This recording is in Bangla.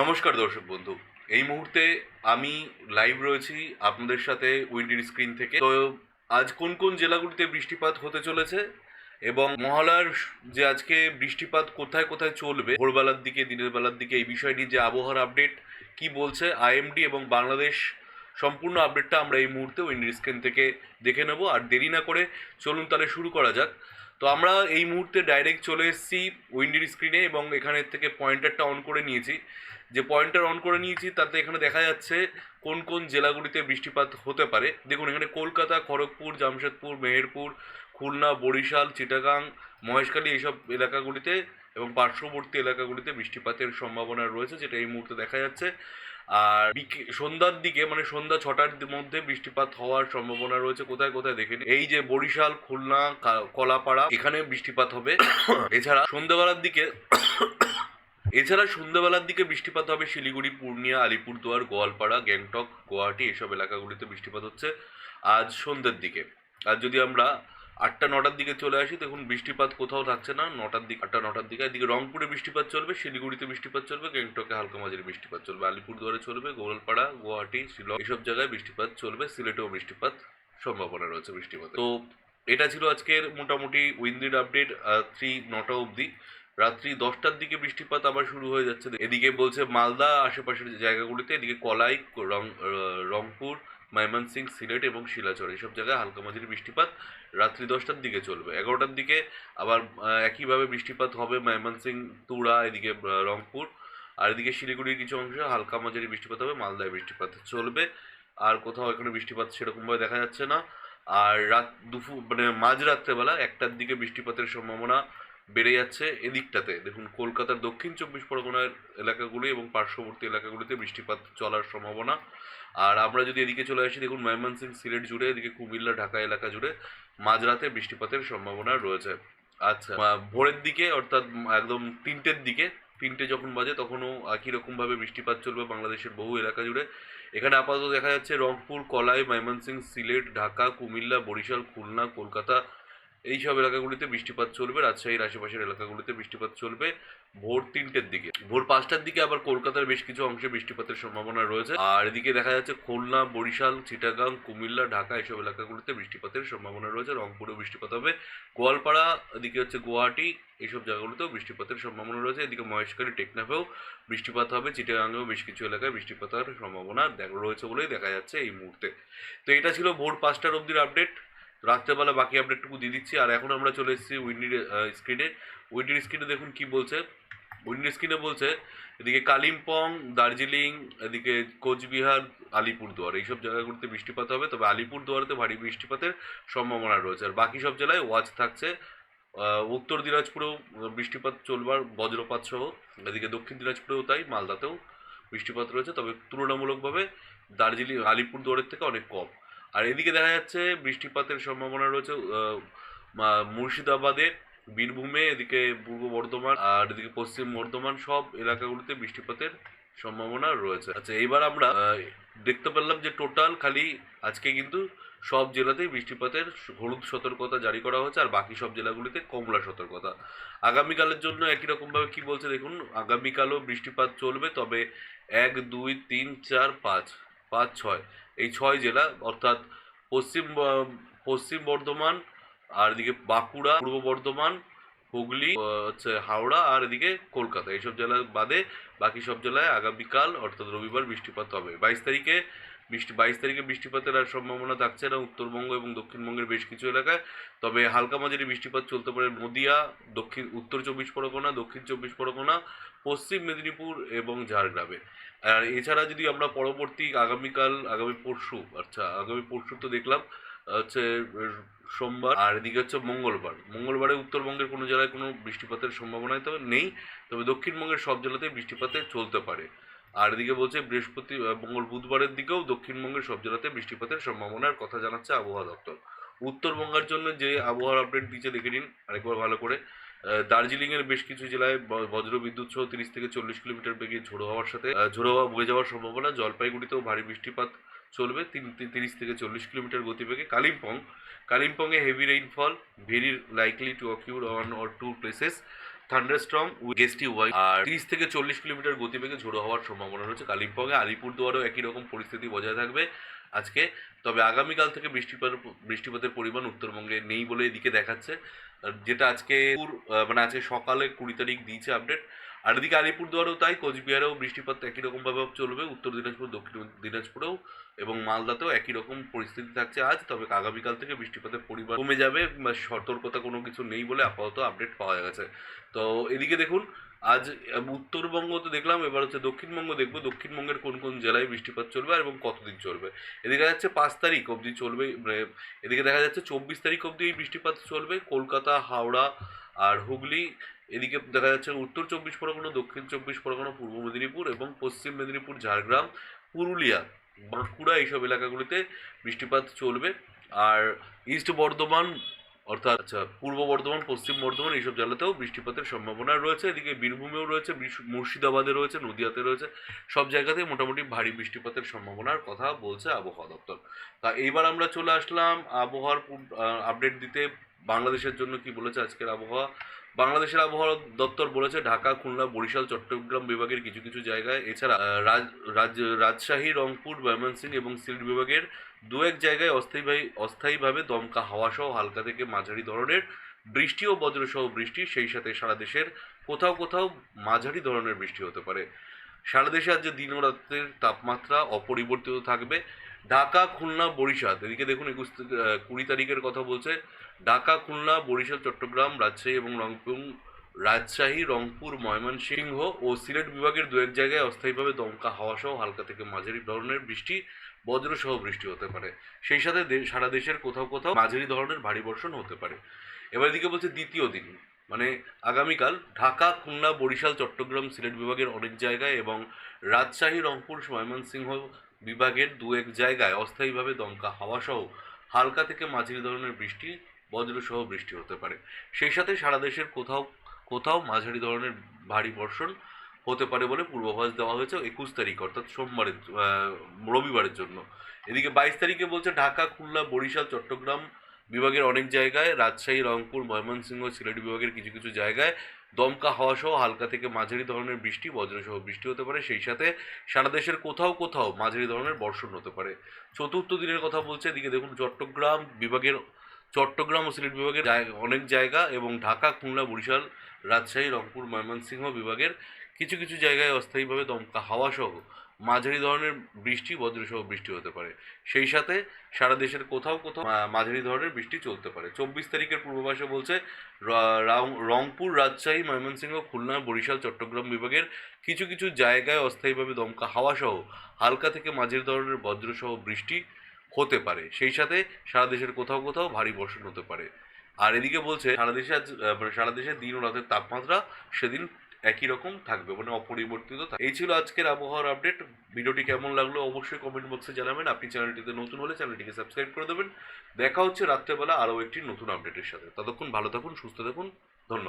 নমস্কার দর্শক বন্ধু। এই মুহূর্তে আমি লাইভ রয়েছি আপনাদের সাথে উইন্ডির স্ক্রিন থেকে। তো আজ কোন কোন জেলাগুলিতে বৃষ্টিপাত হতে চলেছে এবং মহালয়ার যে আজকে বৃষ্টিপাত কোথায় কোথায় চলবে, ভোরবেলার দিকে, দিনের বেলার দিকে, এই বিষয় নিয়ে যে আবহাওয়ার আপডেট কি বলছে আইএমডি এবং বাংলাদেশ সম্পূর্ণ আপডেটটা আমরা এই মুহূর্তে উইন্ডির স্ক্রিন থেকে দেখে নেব। আর দেরি না করে চলুন তাহলে শুরু করা যাক। তো আমরা এই মুহূর্তে ডাইরেক্ট চলে এসেছি উইন্ডির স্ক্রিনে এবং এখানের থেকে পয়েন্টারটা অন করে নিয়েছি। যে পয়েন্টার অন করে নিয়েছি, তাতে এখানে দেখা যাচ্ছে কোন কোন জেলাগুলিতে বৃষ্টিপাত হতে পারে। দেখুন, এখানে কলকাতা, খড়গপুর, জামশেদপুর, মেহেরপুর, খুলনা, বরিশাল, চিটাগাং, মহেশখালী এইসব এলাকাগুলিতে এবং পার্শ্ববর্তী এলাকাগুলিতে বৃষ্টিপাতের সম্ভাবনা রয়েছে, যেটা এই মুহূর্তে দেখা যাচ্ছে। আর সন্ধ্যার দিকে মানে সন্ধ্যা ছটার মধ্যে বৃষ্টিপাত হওয়ার সম্ভাবনা রয়েছে। কোথায় কোথায় দেখে এই যে বরিশাল, খুলনা কলাপাড়া, এখানে বৃষ্টিপাত হবে। এছাড়া সন্ধ্যাবেলার দিকে এছাড়া সন্ধ্যাবেলার দিকে বৃষ্টিপাত হবে শিলিগুড়ি, পূর্ণিয়া, আলিপুরদুয়ার, গোয়ালপাড়া, গ্যাংটক, গুয়াহাটি, এসব এলাকাগুলিতে বৃষ্টিপাত হচ্ছে আজ সন্ধ্যের দিকে। আর যদি আমরা আটটা, নটার দিকে চলে আসি, দেখুন বৃষ্টিপাত কোথাও থাকছে না, নটার দিকে, আটটা, নটার দিকে। এদিকে রংপুরে বৃষ্টিপাত চলবে, শিলিগুড়িতে বৃষ্টিপাত চলবে, গ্যাংটকে হালকা মাঝারি বৃষ্টিপাত চলবে, আলিপুরদুয়ারে চলবে, গোয়ালপাড়া, গুয়াহাটি, শিলং, এসব জায়গায় বৃষ্টিপাত চলবে, সিলেটেও বৃষ্টিপাত সম্ভাবনা রয়েছে বৃষ্টিপাত তো এটা ছিল আজকের মোটামুটি উইন্ডির আপডেট থ্রি নটা অবধি। রাত্রি দশটার দিকে বৃষ্টিপাত আবার শুরু হয়ে যাচ্ছে। এদিকে বলছে মালদা, আশেপাশের জায়গাগুলিতে এদিকে কলাই, রং রংপুর ময়মনসিং সিলেট এবং শিলাচর এইসব জায়গায় হালকা মাঝারি বৃষ্টিপাত রাত্রি দশটার দিকে চলবে। এগারোটার দিকে আবার একইভাবে বৃষ্টিপাত হবে ময়মনসিং তুড়া এদিকে রংপুর। আর এদিকে শিলিগুড়ির কিছু অংশে হালকা মাঝারি বৃষ্টিপাত হবে, মালদায় বৃষ্টিপাত চলবে। আর কোথাও এখানে বৃষ্টিপাত সেরকমভাবে দেখা যাচ্ছে না। আর রাত, দুপুর মানে মাঝ রাত্রেবেলা একটার দিকে বৃষ্টিপাতের সম্ভাবনা বেড়ে যাচ্ছে এদিকটাতে। দেখুন, কলকাতার দক্ষিণ চব্বিশ পরগনার এলাকাগুলি এবং পার্শ্ববর্তী এলাকাগুলিতে বৃষ্টিপাত চলার সম্ভাবনা। আর আমরা যদি এদিকে চলে আসি, দেখুন ময়মনসিং সিলেট জুড়ে, এদিকে কুমিল্লা, ঢাকা এলাকা জুড়ে মাঝরাতে বৃষ্টিপাতের সম্ভাবনা রয়েছে। আচ্ছা ভোরের দিকে, অর্থাৎ একদম তিনটের দিকে, তিনটে যখন বাজে তখনও একই রকমভাবে বৃষ্টিপাত চলবে বাংলাদেশের বহু এলাকা জুড়ে। এখানে আপাতত দেখা যাচ্ছে রংপুর, কলাই ময়মনসিং সিলেট, ঢাকা, কুমিল্লা, বরিশাল, খুলনা, কলকাতা এই সব এলাকাগুলিতে বৃষ্টিপাত চলবে, রাজশাহীর আশেপাশের এলাকাগুলিতে বৃষ্টিপাত চলবে ভোর তিনটের দিকে। ভোর পাঁচটার দিকে আবার কলকাতার বেশ কিছু অংশে বৃষ্টিপাতের সম্ভাবনা রয়েছে। আর এদিকে দেখা যাচ্ছে খুলনা, বরিশাল, চিটাগাং, কুমিল্লা, ঢাকা এইসব এলাকাগুলিতে বৃষ্টিপাতের সম্ভাবনা রয়েছে। রংপুরেও বৃষ্টিপাত হবে। গোয়ালপাড়া, এদিকে হচ্ছে গুয়াহাটি, এইসব জায়গাগুলিতেও বৃষ্টিপাতের সম্ভাবনা রয়েছে। এদিকে মহেশখালী, টেকনাফেও বৃষ্টিপাত হবে। চিটাগাংয়েও বেশ কিছু এলাকায় বৃষ্টিপাত হওয়ার সম্ভাবনা রয়েছে বলেই দেখা যাচ্ছে এই মুহূর্তে। তো এটা ছিল ভোর পাঁচটার অবধির আপডেট রাত্রেবেলা বাকি আপডেটটুকু দিয়ে দিচ্ছি। আর এখন আমরা চলে এসেছি উইন্ডির স্ক্রিনে উইন্ডির স্ক্রিনে দেখুন কি বলছে। উইন্ডির স্ক্রিনে বলছে, এদিকে কালিম্পং, দার্জিলিং, এদিকে কোচবিহার, আলিপুরদুয়ার। এইসব জায়গাগুলোতে বৃষ্টিপাত হবে, তবে আলিপুরদুয়ারেতে ভারী বৃষ্টিপাতের সম্ভাবনা রয়েছে। আর বাকি সব জেলায় ওয়াচ থাকছে। উত্তর দিনাজপুরেও বৃষ্টিপাত চলবার বজ্রপাত সহ, এদিকে দক্ষিণ দিনাজপুরেও তাই, মালদাতেও বৃষ্টিপাত রয়েছে। তবে তুলনামূলকভাবে দার্জিলিং, আলিপুরদুয়ারের থেকে অনেক কম। আর এদিকে দেখা যাচ্ছে বৃষ্টিপাতের সম্ভাবনা রয়েছে মুর্শিদাবাদে বীরভূমে, এদিকে পূর্ব বর্ধমান আর এদিকে পশ্চিম বর্ধমান সব এলাকাগুলিতে বৃষ্টিপাতের সম্ভাবনা রয়েছে। আচ্ছা এইবার আমরা দেখতে পেলাম যে টোটাল খালি আজকে কিন্তু সব জেলাতেই বৃষ্টিপাতের হলুদ সতর্কতা জারি করা হয়েছে আর বাকি সব জেলাগুলিতে কমলা সতর্কতা। আগামীকালের জন্য একই রকমভাবে কি বলছে দেখুন, আগামীকালও বৃষ্টিপাত চলবে, তবে এক, দুই, তিন, চার, পাঁচ পাঁচ, ছয়। এই ছয় জেলা, অর্থাৎ পশ্চিম পশ্চিম বর্ধমান, আর এদিকে বাঁকুড়া, পূর্ব বর্ধমান, হুগলি হচ্ছে হাওড়া, আর এদিকে কলকাতা। এইসব জেলা বাদে বাকি সব জেলায় আগামীকাল, অর্থাৎ রবিবার বৃষ্টিপাত হবে। বাইশ তারিখে বৃষ্টি, বাইশ তারিখে বৃষ্টিপাতের আর সম্ভাবনা থাকছে না উত্তরবঙ্গ এবং দক্ষিণবঙ্গের বেশ কিছু এলাকায়। তবে হালকা মাঝারি বৃষ্টিপাত চলতে পারে নদিয়া, দক্ষিণ, উত্তর চব্বিশ পরগনা, দক্ষিণ চব্বিশ পরগনা, পশ্চিম মেদিনীপুর এবং ঝাড়গ্রামে। আর এছাড়া যদি আমরা পরবর্তী আগামীকাল, আগামী পরশু আচ্ছা আগামী পরশু তো দেখলাম, হচ্ছে, সোমবার, আর এদিকে হচ্ছে মঙ্গলবার। মঙ্গলবারে উত্তরবঙ্গের কোনো জেলায় কোনো বৃষ্টিপাতের সম্ভাবনা তো নেই, তবে দক্ষিণবঙ্গের সব জেলাতেই বৃষ্টিপাতে চলতে পারে। আর এদিকে বলছে, বৃহস্পতি মঙ্গল বুধবারের দিকেও দক্ষিণবঙ্গের সব জেলাতে বৃষ্টিপাতের সম্ভাবনার কথা জানাচ্ছে আবহাওয়া দপ্তর। উত্তরবঙ্গের জন্য যে আবহাওয়ার আপডেট দিচ্ছে, দেখে নিন আরেকবার ভালো করে। দার্জিলিংয়ের বেশ কিছু জেলায় ব- বজ্র বিদ্যুৎ সহ তিরিশ থেকে চল্লিশ কিলোমিটার বেগে ঝোড়ো হওয়ার সাথে ঝোড়ো হাওয়া বয়ে যাওয়ার সম্ভাবনা। জলপাইগুড়িতেও ভারী বৃষ্টিপাত চলবে তিন তিরিশ থেকে চল্লিশ কিলোমিটার গতিবেগে। Kalimpong, কালিম্পংয়ে heavy rainfall very likely to occur one or two places thunderstorm gusty Y আর তিরিশ থেকে চল্লিশ কিলোমিটার গতিবেগে ঝোড়ো হওয়ার সম্ভাবনা রয়েছে কালিম্পংয়ে। আলিপুরদুয়ারও একই রকম পরিস্থিতি বজায় থাকবে আজকে। তবে আগামীকাল থেকে বৃষ্টিপাত, বৃষ্টিপাতের পরিমাণ উত্তরবঙ্গে নেই বলে এদিকে দেখাচ্ছে। যেটা আজকে মানে আজকে সকালে কুড়ি তারিখ দিয়েছে আপডেট আর এদিকে আলিপুরদুয়ারেও তাই, কোচবিহারেও বৃষ্টিপাত একই রকমভাবে চলবে, উত্তর দিনাজপুর, দক্ষিণ দিনাজপুরেও এবং মালদাতেও একই রকম পরিস্থিতি থাকছে আজ, তবে আগামীকাল থেকে বৃষ্টিপাতের পরিমাণ কমে যাবে সতর্কতা কোনো কিছু নেই বলে আপাতত আপডেট পাওয়া গেছে। তো এদিকে দেখুন, আজ উত্তরবঙ্গ তো দেখলাম, এবার হচ্ছে দক্ষিণবঙ্গ দেখব, দক্ষিণবঙ্গের কোন কোন জেলায় বৃষ্টিপাত চলবে আর এবং কতদিন চলবে। এদিকে দেখা যাচ্ছে পাঁচ তারিখ অবধি চলবে মানে এদিকে দেখা যাচ্ছে চব্বিশ তারিখ অবধি এই বৃষ্টিপাত চলবে, কলকাতা, হাওড়া আর হুগলি, এদিকে দেখা যাচ্ছে উত্তর চব্বিশ পরগনা, দক্ষিণ চব্বিশ পরগনা, পূর্ব মেদিনীপুর এবং পশ্চিম মেদিনীপুর, ঝাড়গ্রাম, পুরুলিয়া, বাঁকুড়া এইসব এলাকাগুলিতে বৃষ্টিপাত চলবে। আর ইস্ট বর্ধমান অর্থাৎ পূর্ব বর্ধমান, পশ্চিম বর্ধমান এইসব জেলাতেও বৃষ্টিপাতের সম্ভাবনা রয়েছে। এদিকে বীরভূমেও রয়েছে মুর্শিদাবাদে রয়েছে, নদিয়াতে রয়েছে। সব জায়গাতেই মোটামুটি ভারী বৃষ্টিপাতের সম্ভাবনার কথা বলছে আবহাওয়া দপ্তর। তা এইবার আমরা চলে আসলাম আবহাওয়ার আপডেট দিতে। বাংলাদেশের জন্য কি বলেছে আজকের আবহাওয়া? বাংলাদেশের আবহাওয়া দপ্তর বলেছে, ঢাকা, খুলনা, বরিশাল, চট্টগ্রাম বিভাগের কিছু কিছু জায়গায়, এছাড়া রাজশাহী, রংপুর, ময়মনসিংহ এবং সিলেট বিভাগের দু এক জায়গায় অস্থায়ী অস্থায়ীভাবে দমকা হাওয়া সহ হালকা থেকে মাঝারি ধরনের বৃষ্টি ও বজ্রসহ বৃষ্টি, সেই সাথে সারা দেশের কোথাও কোথাও মাঝারি ধরনের বৃষ্টি হতে পারে। সারা দেশে আজ দিন ও রাতের তাপমাত্রা অপরিবর্তিত থাকবে। ঢাকা, খুলনা, বরিশাল, এদিকে দেখুন একুশ কুড়ি তারিখের কথা বলছে। ঢাকা, খুলনা, বরিশাল, চট্টগ্রাম, রাজশাহী এবং রংপুর, রাজশাহী, রংপুর, ময়মনসিংহ ও সিলেট বিভাগের দু এক জায়গায় অস্থায়ীভাবে দমকা হাওয়া সহ হালকা থেকে মাঝারি ধরনের বৃষ্টি বজ্রসহ বৃষ্টি হতে পারে। সেই সাথে সারা দেশের কোথাও কোথাও মাঝারি ধরনের ভারী বর্ষণ হতে পারে। এবার এদিকে বলছে দ্বিতীয় দিন মানে আগামীকাল ঢাকা, খুলনা, বরিশাল, চট্টগ্রাম, সিলেট বিভাগের অনেক জায়গায় এবং রাজশাহী, রংপুর, ময়মনসিংহ বিভাগের দু এক জায়গায় অস্থায়ীভাবে দমকা হাওয়া সহ হালকা থেকে মাঝারি ধরনের বৃষ্টি, বজ্রসহ বৃষ্টি হতে পারে। সেই সাথে সারা দেশের কোথাও কোথাও মাঝারি ধরনের ভারী বর্ষণ হতে পারে বলে পূর্বাভাস দেওয়া হয়েছে একুশ তারিখ, অর্থাৎ সোমবারের রবিবারের জন্য। এদিকে বাইশ তারিখে বলছে ঢাকা, খুলনা, বরিশাল, চট্টগ্রাম বিভাগের অনেক জায়গায়, রাজশাহী, রংপুর, ময়মনসিংহ, সিলেট বিভাগের কিছু কিছু জায়গায় দমকা হাওয়া সহ হালকা থেকে মাঝারি ধরনের বৃষ্টি, বজ্রসহ বৃষ্টি হতে পারে। সেই সাথে সারা দেশের কোথাও কোথাও মাঝারি ধরনের বর্ষণ হতে পারে। চতুর্থ দিনের কথা বলছে, এদিকে দেখুন চট্টগ্রাম বিভাগের, চট্টগ্রাম ও সিলেট বিভাগের অনেক জায়গা এবং ঢাকা, খুলনা, বরিশাল, রাজশাহী, রংপুর, ময়মনসিংহ বিভাগের কিছু কিছু জায়গায় অস্থায়ীভাবে দমকা হাওয়া সহ মাঝারি ধরনের বৃষ্টি, বজ্রসহ বৃষ্টি হতে পারে। সেই সাথে সারা দেশের কোথাও কোথাও মাঝারি ধরনের বৃষ্টি চলতে পারে। চব্বিশ তারিখের পূর্বাভাসে বলছে রংপুর, রাজশাহী, ময়মনসিংহ, খুলনা, বরিশাল, চট্টগ্রাম বিভাগের কিছু কিছু জায়গায় অস্থায়ীভাবে দমকা হাওয়া সহ হালকা থেকে মাঝারি ধরনের বজ্রসহ বৃষ্টি হতে পারে। সেই সাথে সারা দেশের কোথাও কোথাও ভারী বর্ষণ হতে পারে। আর এদিকে বলছে, সারা দেশে মানে সারা দেশে দিন ও রাতের তাপমাত্রা সেদিন একই রকম থাকবে মানে অপরিবর্তিত। এই ছিল আজকের আবহাওয়ার আপডেট ভিডিওটি কেমন লাগল অবশ্যই কমেন্ট বক্সে জানাবেন। আপনি চ্যানেলটিতে নতুন হলে চ্যানেলটিকে সাবস্ক্রাইব করে দেবেন। দেখা হচ্ছে রাত্রেবেলা আরও একটি নতুন আপডেটের সাথে। ততক্ষণ ভালো থাকুন, সুস্থ থাকুন।